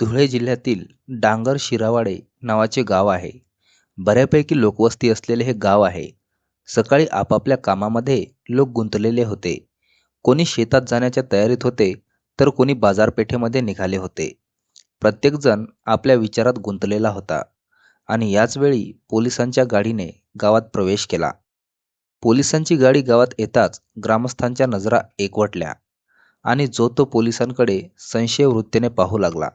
धुळे जिल्ह्यातील डांगर शिरावाडे नावाचे गाव आहे. बऱ्यापैकी लोकवस्ती असलेले हे गाव आहे. सकाळी आपापल्या कामामध्ये लोक गुंतलेले होते. कोणी शेतात जाण्याच्या तयारीत होते तर कोणी बाजारपेठेमध्ये निघाले होते. प्रत्येकजण आपल्या विचारात गुंतलेला होता आणि याचवेळी पोलिसांच्या गाडीने गावात प्रवेश केला. पोलिसांची गाडी गावात येताच ग्रामस्थांच्या नजरा एकवटल्या आणि जो तो पोलिसांकडे संशय वृत्तीने पाहू लागला.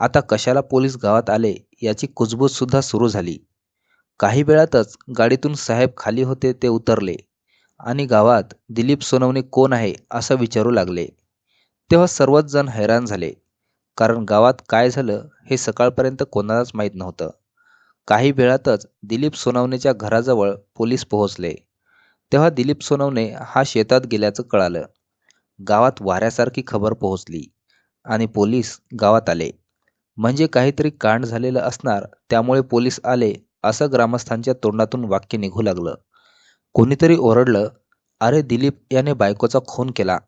आता कशाला पोलीस गावात आले याची कुजबूज सुद्धा सुरू झाली. काही वेळातच गाडीतून साहेब खाली होते ते उतरले आणि गावात दिलीप सोनवणे कोण आहे असं विचारू लागले. तेव्हा सर्वच जण हैराण झाले कारण गावात काय झालं हे सकाळपर्यंत कोणालाच माहीत नव्हतं. काही वेळातच दिलीप सोनवणेच्या घराजवळ पोलीस पोहोचले. तेव्हा दिलीप सोनवणे हा शेतात गेल्याचं कळालं. गावात वाऱ्यासारखी खबर पोहोचली आणि पोलीस गावात आले. म्हणजे काहीतरी कांड झालेलं असणार त्यामुळे पोलीस आले असं ग्रामस्थांच्या तोंडातून वाक्य निघू लागलं. कोणीतरी ओरडलं अरे दिलीप याने बायकोचा खून केला.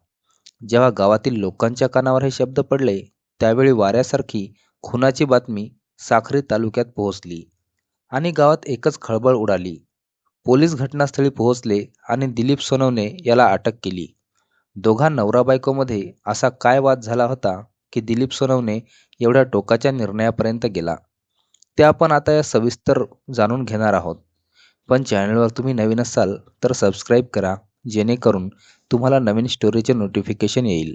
जेव्हा गावातील लोकांच्या कानावर हे शब्द पडले त्यावेळी वाऱ्यासारखी खुनाची बातमी साखरी तालुक्यात पोहोचली आणि गावात एकच खळबळ उडाली. पोलीस घटनास्थळी पोहोचले आणि दिलीप सोनवणे याला अटक केली. दोघा नवरा बायकोमध्ये असा काय वाद झाला होता? की दिलीप सोनवणे एवढ्या टोकाच्या निर्णयापर्यंत गेला. ते आपण आता या सविस्तर जाणून घेणार आहोत. पण चॅनलवर तुम्ही नवीन असाल तर सबस्क्राईब करा जेणेकरून तुम्हाला नवीन स्टोरीचे नोटिफिकेशन येईल.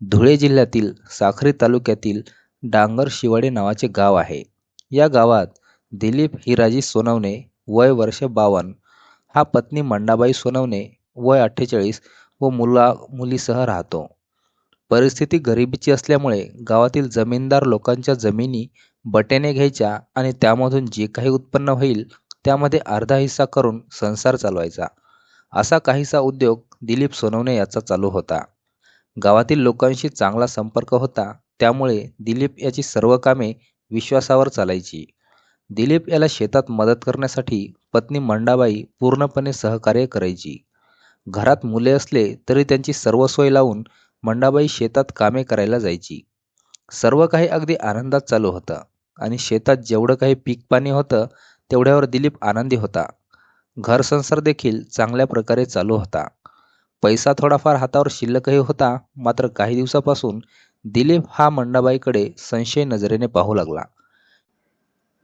धुळे जिल्ह्यातील साखरी तालुक्यातील डांगर शिवाडे नावाचे गाव आहे. या गावात दिलीप हिराजी सोनवणे वय वर्ष बावन्न. हा पत्नी मंडाबाई सोनवणे वय अठ्ठेचाळीस व मुला मुलीसह राहतो. परिस्थिती गरिबीची असल्यामुळे गावातील जमीनदार लोकांच्या जमिनी बटेने घ्यायच्या आणि त्यामधून जे काही उत्पन्न होईल त्यामध्ये अर्धा हिस्सा करून संसार चालवायचा. असा काहीसा उद्योग दिलीप सोनवणे याचा चालू होता. गावातील लोकांशी चांगला संपर्क होता त्यामुळे दिलीप याची सर्व कामे विश्वासावर चालायची. दिलीप याला शेतात मदत करण्यासाठी पत्नी मंडाबाई पूर्णपणे सहकार्य करायची. घरात मुले असले तरी त्यांची सर्व सोय लावून मंडाबाई शेतात कामे करायला जायची. सर्व काही अगदी आनंदात चालू होतं आणि शेतात जेवढं काही पीक पाणी होतं तेवढ्यावर दिलीप आनंदी होता. घर संसार देखील चांगल्या प्रकारे चालू होता. पैसा थोडाफार हातावर शिल्लकही होता मात्र काही दिवसापासून दिलीप हा मंडाबाईकडे संशय नजरेने पाहू लागला.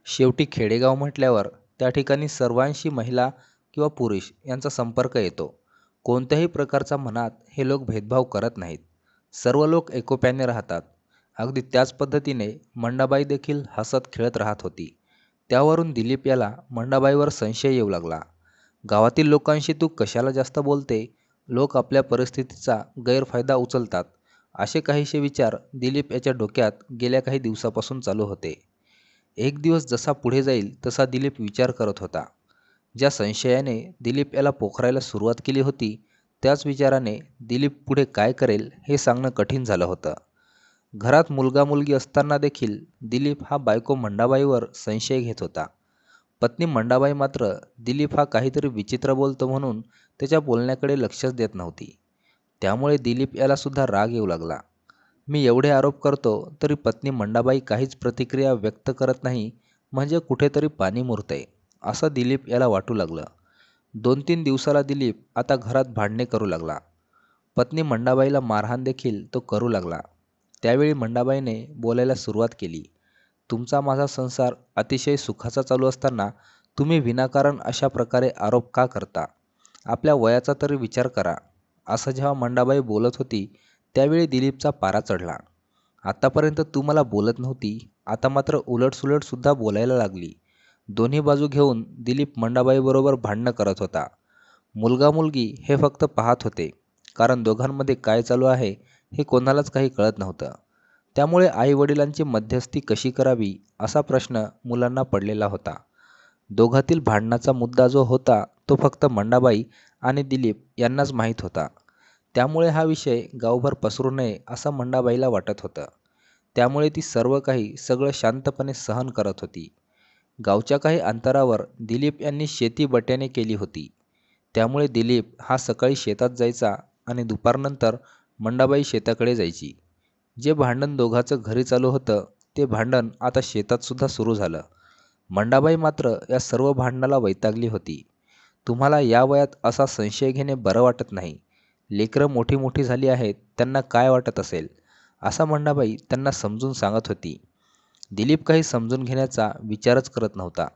शेवटी खेडेगाव म्हटल्यावर त्या ठिकाणी सर्वांशी महिला किंवा पुरुष यांचा संपर्क येतो. कोणत्याही प्रकारचा मनात हे लोक भेदभाव करत नाहीत. सर्व लोक एकोप्याने राहतात. अगदी त्याच पद्धतीने मंडाबाई देखील हसत खेळत राहत होती. त्यावरून दिलीप याला मंडाबाईवर संशय येऊ लागला. गावातील लोकांशी तू कशाला जास्त बोलते? लोक आपल्या परिस्थितीचा गैरफायदा उचलतात. असे काहीसे विचार दिलीप याच्या डोक्यात गेल्या काही दिवसापासून चालू होते. एक दिवस जसा पुढे जाईल तसा दिलीप विचार करत होता. ज्या संशयाने दिलीप याला पोखरायला सुरुवात केली होती त्याच विचाराने दिलीप पुढे काय करेल हे सांगणं कठीण झालं होतं. घरात मुलगा मुलगी असताना देखील दिलीप हा बायको मंडाबाईवर संशय घेत होता. पत्नी मंडाबाई मात्र दिलीप हा काहीतरी विचित्र बोलतो म्हणून त्याच्या बोलण्याकडे लक्षच देत नव्हती. त्यामुळे दिलीप यालासुद्धा राग येऊ लागला. मी एवढे आरोप करतो तरी पत्नी मंडाबाई काहीच प्रतिक्रिया व्यक्त करत नाही म्हणजे कुठेतरी पाणी मुरतंय. असं दिलीप याला वाटू लागलं. दोन तीन दिवसाला दिलीप आता घरात भांडणे करू लागला. पत्नी मंडाबाईला मारहाण देखील तो करू लागला. त्यावेळी मंडाबाईने बोलायला सुरुवात केली. तुमचा माझा संसार अतिशय सुखाचा चालू असताना तुम्ही विनाकारण अशा प्रकारे आरोप का करता? आपल्या वयाचा तरी विचार करा. असं जेव्हा मंडाबाई बोलत होती त्यावेळी दिलीपचा पारा चढला. आतापर्यंत तू मला बोलत नव्हती. आता मात्र उलटसुलटसुद्धा बोलायला लागली. दोन्ही बाजू घेऊन दिलीप मंडाबाईबरोबर भांडणं करत होता. मुलगा मुलगी हे फक्त पाहत होते. कारण दोघांमध्ये काय चालू आहे हे कोणालाच काही कळत नव्हतं. त्यामुळे आईवडिलांची मध्यस्थी कशी करावी असा प्रश्न मुलांना पडलेला होता. दोघातील भांडणाचा मुद्दा जो होता तो फक्त मंडाबाई आणि दिलीप यांनाच माहीत होता. त्यामुळे हा विषय गावभर पसरू नये असं मंडाबाईला वाटत होतं. त्यामुळे ती सर्व काही सगळं शांतपणे सहन करत होती. गावच्या काही अंतरावर दिलीप यांनी शेती बट्याने केली होती. त्यामुळे दिलीप हा सकाळी शेतात जायचा आणि दुपारनंतर मंडाबाई शेताकडे जायची. जे भांडण दोघांचं घरी चालू होतं ते भांडण आता शेतातसुद्धा सुरू झालं. मंडाबाई मात्र या सर्व भांडणाला वैतागली होती. तुम्हाला या वयात असा संशय घेणे बरं वाटत नाही. लेकरं मोठी मोठी झाली आहेत त्यांना काय वाटत असेल? असा मंडाबाई त्यांना समजून सांगत होती. दिलीप काही समजून घेण्याचा विचारच करत नव्हता.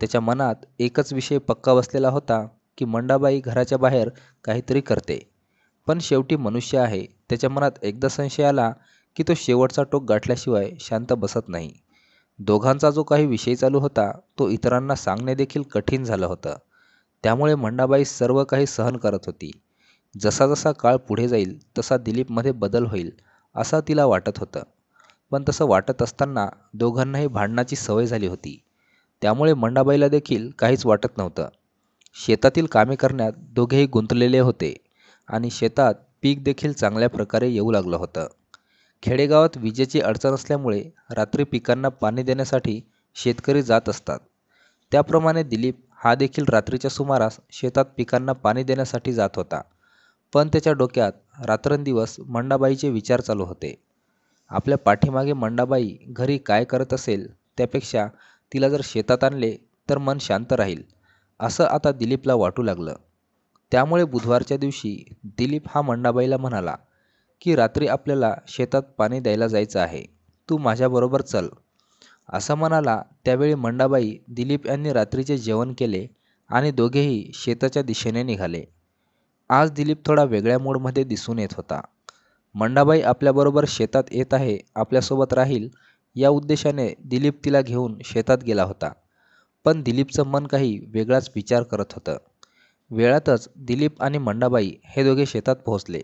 त्याच्या मनात एकच विषय पक्का बसलेला होता की मंडाबाई घराच्या बाहेर काहीतरी करते. पण शेवटी मनुष्य आहे. त्याच्या मनात एकदा संशय आला की तो शेवटचा टोक गाठल्याशिवाय शांत बसत नाही. दोघांचा जो काही विषय चालू होता तो इतरांना सांगणे देखील कठीण झालं होतं. त्यामुळे मंडाबाई सर्व काही सहन करत होती. जसा जसा काळ पुढे जाईल तसा दिलीपमध्ये बदल होईल असं तिला वाटत होतं. पण तसं वाटत असताना दोघांनाही भांडणाची सवय झाली होती. त्यामुळे मंडाबाईला देखील काहीच वाटत नव्हतं. शेतातील कामे करण्यात दोघेही गुंतलेले होते आणि शेतात पीक देखील चांगल्या प्रकारे येऊ लागलं होतं. खेडेगावात विजेची अडचण असल्यामुळे रात्री पिकांना पाणी देण्यासाठी शेतकरी जात असतात. त्याप्रमाणे दिलीप हा देखील रात्रीच्या सुमारास शेतात पिकांना पाणी देण्यासाठी जात होता. पण त्याच्या डोक्यात रात्रंदिवस मंडाबाईचे विचार चालू होते. आपल्या पाठीमागे मंडाबाई घरी काय करत असेल त्यापेक्षा तिला जर शेतात आणले तर मन शांत राहील असं आता दिलीपला वाटू लागलं. त्यामुळे बुधवारच्या दिवशी दिलीप हा मंडाबाईला म्हणाला की रात्री आपल्याला शेतात पाणी द्यायला जायचं आहे. तू माझ्याबरोबर चल. असं म्हणाला त्यावेळी मंडाबाई दिलीप यांनी रात्रीचे जेवण केले आणि दोघेही शेताच्या दिशेने निघाले. आज दिलीप थोडा वेगळ्या मूडमध्ये दिसून येत होता. मंडाबाई आपल्याबरोबर शेतात येत आहे आपल्यासोबत राहील या उद्देशाने दिलीप तिला घेऊन शेतात गेला होता. पण दिलीपचं मन काही वेगळाच विचार करत होतं. वेळातच दिलीप आणि मंडाबाई हे दोघे शेतात पोहोचले.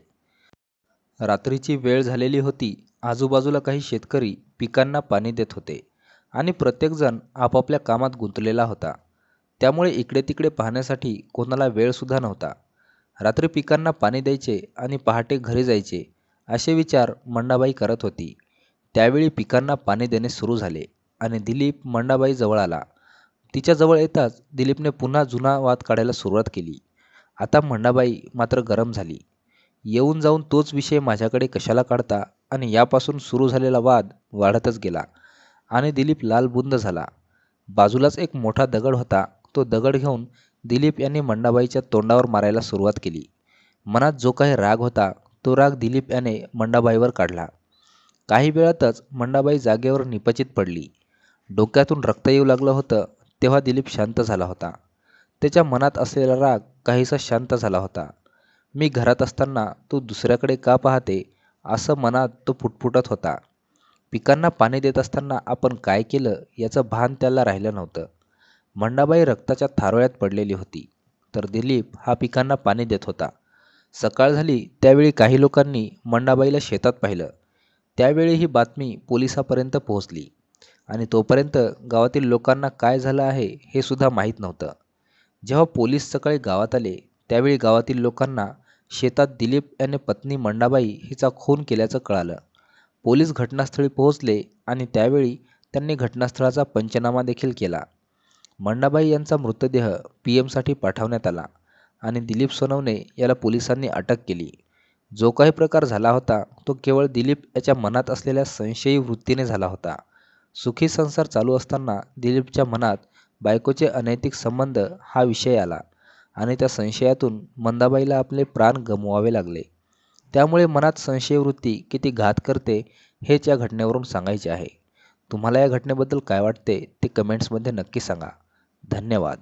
रात्रीची वेळ झालेली होती आजूबाजूला काही शेतकरी पिकांना पाणी देत होते आणि प्रत्येकजण आपापल्या कामात गुंतलेला होता. त्यामुळे इकडे तिकडे पाहण्यासाठी कोणाला वेळसुद्धा नव्हता. रात्री पिकांना पाणी द्यायचे आणि पहाटे घरी जायचे. असे विचार मंडाबाई करत होती. त्यावेळी पिकांना पाणी देणे सुरू झाले आणि दिलीप मंडाबाई जवळ आला. तिच्याजवळ येताच दिलीपने पुन्हा जुना वाद काढायला सुरुवात केली. आता मंडाबाई मात्र गरम झाली. येऊन जाऊन तोच विषय माझ्याकडे कशाला काढता आणि यापासून सुरू झालेला वाद वाढतच गेला आणि दिलीप लालबुंद झाला. बाजूलाच एक मोठा दगड होता. तो दगड घेऊन दिलीप यांनी मंडाबाईच्या तोंडावर मारायला सुरुवात केली. मनात जो काही राग होता तो राग दिलीप याने मंडाबाईवर काढला. काही वेळातच मंडाबाई जागेवर निपचित पडली. डोक्यातून रक्त येऊ लागलं होतं तेव्हा दिलीप शांत झाला होता. त्याच्या मनात असलेला राग काहीसा शांत झाला होता. मी घरात असताना तू दुसऱ्याकडे का पाहते? असं मनात तो फुटफुटत होता. पिकांना पाणी देत असताना आपण काय केलं याचं भान त्याला राहिलं नव्हतं. मंडाबाई रक्ताच्या थारोळ्यात पडलेली होती. तर दिलीप हा पिकांना पाणी देत होता. सकाळ झाली त्यावेळी काही लोकांनी मंडाबाईला शेतात पाहिलं. त्यावेळी ही बातमी पोलिसापर्यंत पोहोचली आणि तोपर्यंत गावातील लोकांना काय झालं आहे हे सुद्धा माहीत नव्हतं. जेव्हा पोलीस सकाळी गावात आले त्यावेळी गावातील लोकांना शेतात दिलीप याने पत्नी मंडाबाई हिचा खून केल्याचं कळालं. पोलीस घटनास्थळी पोहोचले आणि त्यावेळी त्यांनी घटनास्थळाचा पंचनामा देखील केला. मंडाबाई यांचा मृतदेह पी एमसाठी पाठवण्यात आला. आणि दिलीप सोनवणे याला पोलिसांनी अटक केली. जो काही प्रकार झाला होता तो केवळ दिलीप याच्या मनात असलेल्या संशयी वृत्तीने झाला होता. सुखी संसार चालू असताना दिलीपच्या मनात बायकोचे अनैतिक संबंध हा विषय आला आणि त्या संशयातून मंदाबाईला आपले प्राण गमवावे लागले. त्यामुळे मनात संशयवृत्ती किती घात करते हेच या घटनेवरून सांगायचे आहे. तुम्हाला या घटनेबद्दल काय वाटते ते कमेंट्समध्ये नक्की सांगा. धन्यवाद.